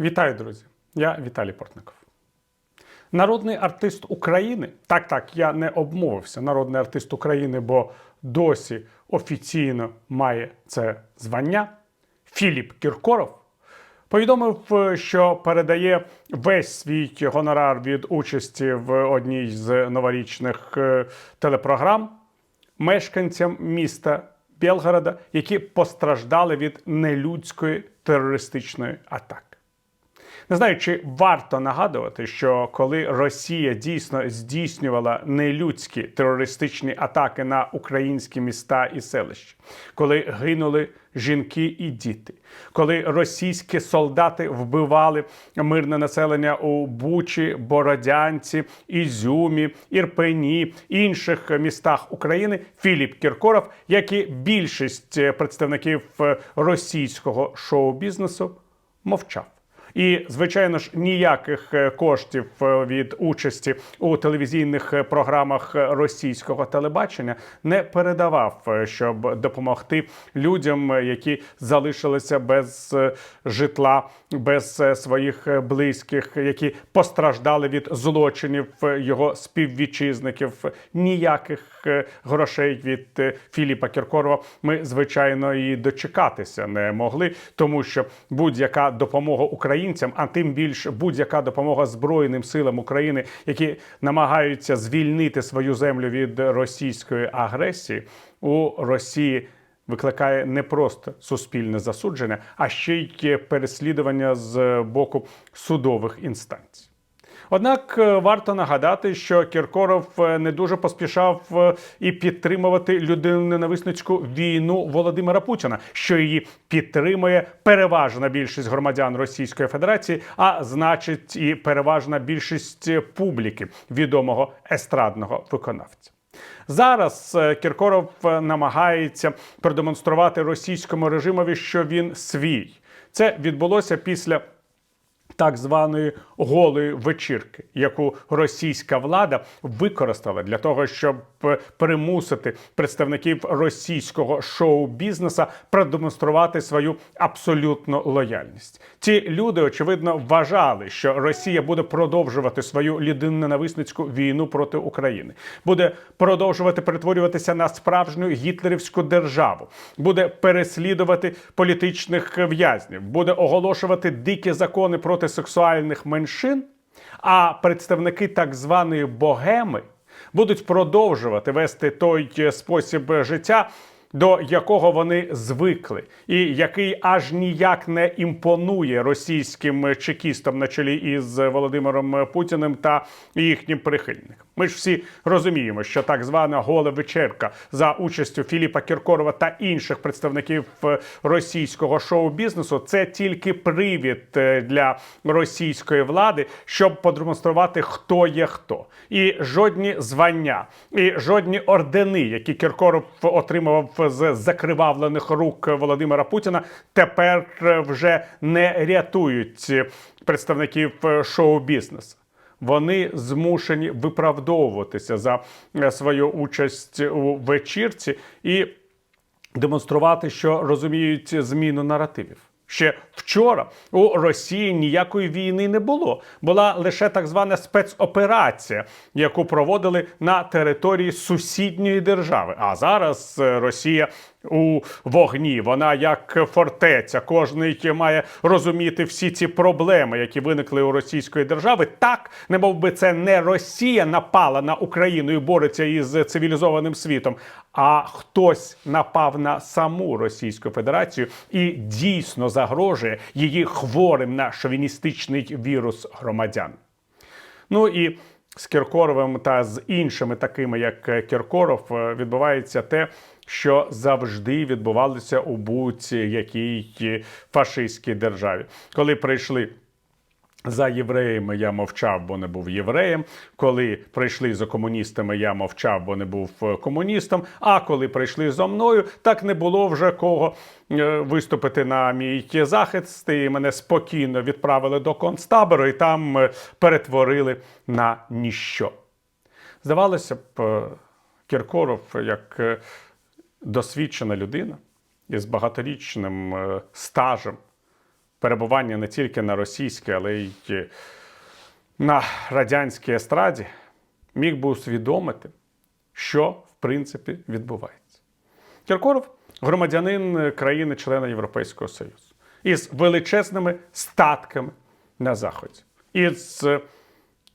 Вітаю, друзі! Я Віталій Портников. Народний артист України. Так, так, я не обмовився. Народний артист України, бо досі офіційно має це звання. Філіп Кіркоров повідомив, що передає весь свій гонорар від участі в одній з новорічних е, телепрограм мешканцям міста Белгорода, які постраждали від нелюдської терористичної атаки. Не знаю, чи варто нагадувати, що коли Росія дійсно здійснювала нелюдські терористичні атаки на українські міста і селища, коли гинули жінки і діти, коли російські солдати вбивали мирне населення у Бучі, Бородянці, Ізюмі, Ірпені, інших містах України, Філіп Кіркоров, як і більшість представників російського шоу-бізнесу, мовчав. І, звичайно ж, ніяких е, коштів е, від участі у телевізійних е, програмах російського телебачення не передавав, щоб допомогти людям, які залишилися без житла, без своїх близьких, які постраждали від злочинів його співвітчизників. Ніяких грошей від Філіпа Кіркорова ми, звичайно, і дочекатися не могли, тому що будь-яка допомога українцям, а тим більш будь-яка допомога Збройним силам України, які намагаються звільнити свою землю від російської агресії у Росії. Викликає не просто суспільне засудження, а ще й переслідування з боку судових інстанцій. Однак е, варто нагадати, що Кіркоров е, не дуже поспішав е, і підтримувати людиноненависницьку війну Володимира Путіна, що її підтримує переважна більшість громадян Російської Федерації, а значить, і переважна більшість публіки відомого естрадного виконавця. Зараз Кіркоров намагається продемонструвати російському режимові, що він свій. Це відбулося після так званої голої вечірки, яку російська влада використала для того, щоб е, примусити представників російського шоу-бізнеса продемонструвати свою абсолютну лояльність. Ці люди очевидно вважали, що Росія буде продовжувати свою людинненависницьку війну проти України, буде продовжувати перетворюватися на справжню гітлерівську державу, буде переслідувати політичних в'язнів, буде оголошувати дикі закони проти сексуальних меншин. А представники так званої богеми будуть продовжувати вести той е, спосіб життя, до якого вони звикли, і який аж ніяк не імпонує російським чекістам на чолі із Володимиром Путіним та їхнім прихильникам. Ми ж всі розуміємо, що так звана гола вечерка за участю Філіпа Кіркорова та інших представників е, російського шоу-бізнесу це тільки привід е, для російської влади, щоб продемонструвати, хто є хто, і жодні звання, і жодні ордени, які Кіркоров отримував з закривавлених рук Володимира Путіна, тепер е, вже не рятують представників шоу-бізнесу вони змушені виправдовуватися за е, свою участь у вечірці і демонструвати, що розуміють зміну наративів. Ще вчора у Росії ніякої війни не було. Була лише так звана спецоперація, яку проводили на території сусідньої держави. А зараз е, Росія у вогні. Вона як фортеця. Кожний має розуміти всі ці проблеми, які виникли у російської держави. Так, не мов би це не Росія напала на Україну і бореться із цивілізованим світом, а хтось напав на саму Російську Федерацію і дійсно загрожує її хворим на шовіністичний вірус громадян. Ну і з Кіркоровим та з іншими, такими як Кіркоров, е, відбувається те, що завжди відбувалося у будь-якій фашистській державі, коли прийшли. За євреями я мовчав, бо не був євреєм. Коли прийшли за комуністами, я мовчав, бо не був е, комуністом. А коли прийшли зо мною, так не було вже кого е, виступити на мій захист. І мене спокійно відправили до концтабору і там е, перетворили на ніщо. Здавалося б, Кіркоров, як досвідчена людина із багаторічним е, стажем перебування не тільки на російській, але й на радянській естраді, міг би усвідомити, що в принципі відбувається. Кіркоров громадянин країни-члена Європейського Союзу із величезними статками на Заході, із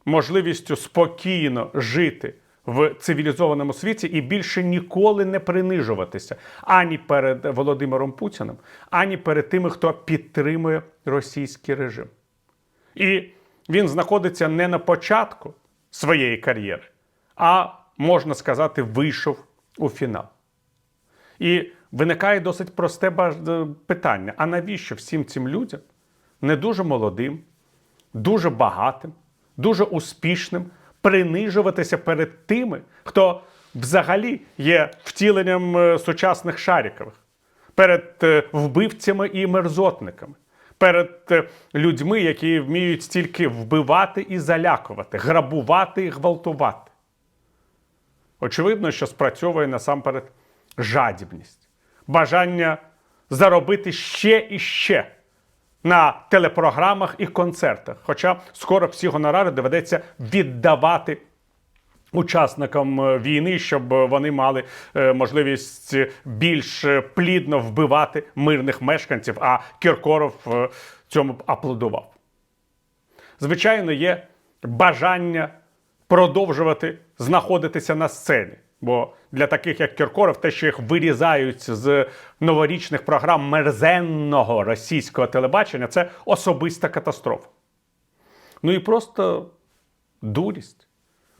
можливістю спокійно жити в цивілізованому світі і більше ніколи не принижуватися ані перед Володимиром Путіним, ані перед тими, хто підтримує російський режим. І він знаходиться не на початку своєї кар'єри, а можна сказати, вийшов у фінал. І виникає досить просте питання: а навіщо всім цим людям, не дуже молодим, дуже багатим, дуже успішним, принижуватися перед тими, хто взагалі є втіленням е, сучасних шарікових, перед е, вбивцями і мерзотниками, перед е, людьми, які вміють тільки вбивати і залякувати, грабувати і гвалтувати. Очевидно, що спрацьовує насамперед жадібність, бажання заробити ще і ще на телепрограмах і концертах. Хоча скоро всі гонорари доведеться віддавати учасникам е, війни, щоб вони мали е, можливість більш плідно вбивати мирних мешканців, а Кіркоров е, цьому аплодував. Звичайно, є бажання продовжувати знаходитися на сцені. Бо для таких, як Кіркоров, те, що їх вирізають з новорічних програм мерзенного російського телебачення, це особиста катастрофа. Ну і просто дурість,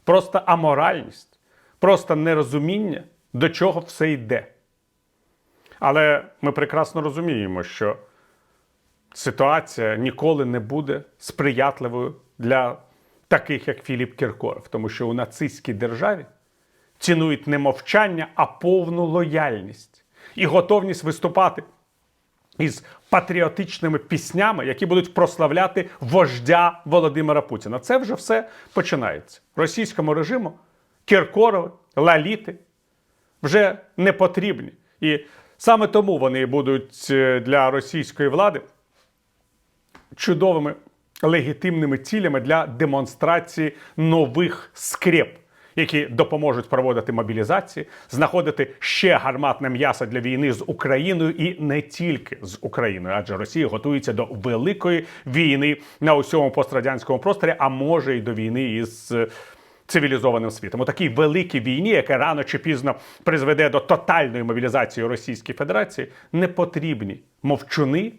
просто аморальність, просто нерозуміння, до чого все йде. Але ми прекрасно розуміємо, що ситуація ніколи не буде сприятливою для таких, як Філіп Кіркоров, тому що у нацистській державі цінують не мовчання, а повну лояльність і готовність виступати із патріотичними піснями, які будуть прославляти вождя Володимира Путіна. Це вже все починається. Російському режиму Кіркорови, Лаліти вже не потрібні. І саме тому вони будуть е, для російської влади чудовими легітимними цілями для демонстрації нових скреп, які допоможуть проводити мобілізації, знаходити ще гарматне м'ясо для війни з Україною і не тільки з Україною, адже Росія готується до великої війни на усьому пострадянському просторі, а може й до війни із. е, Цивілізованим світом у такій великій війні, яка рано чи пізно призведе до тотальної мобілізації Російської Федерації, не потрібні мовчуни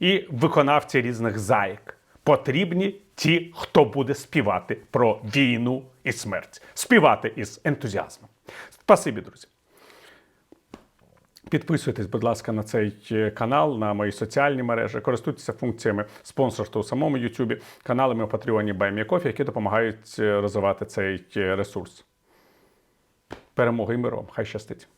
і виконавці різних заїк. Потрібні ті, хто буде співати про війну і смерть, співати із ентузіазмом. Спасибі, друзі. Підписуйтесь, будь ласка, на цей е, канал, на мої соціальні мережі. Користуйтеся функціями спонсорства у самому YouTube, каналами у Патреоні BuyMeCoffee, які допомагають е, розвивати цей е, ресурс. Перемоги і миром. Хай щастить!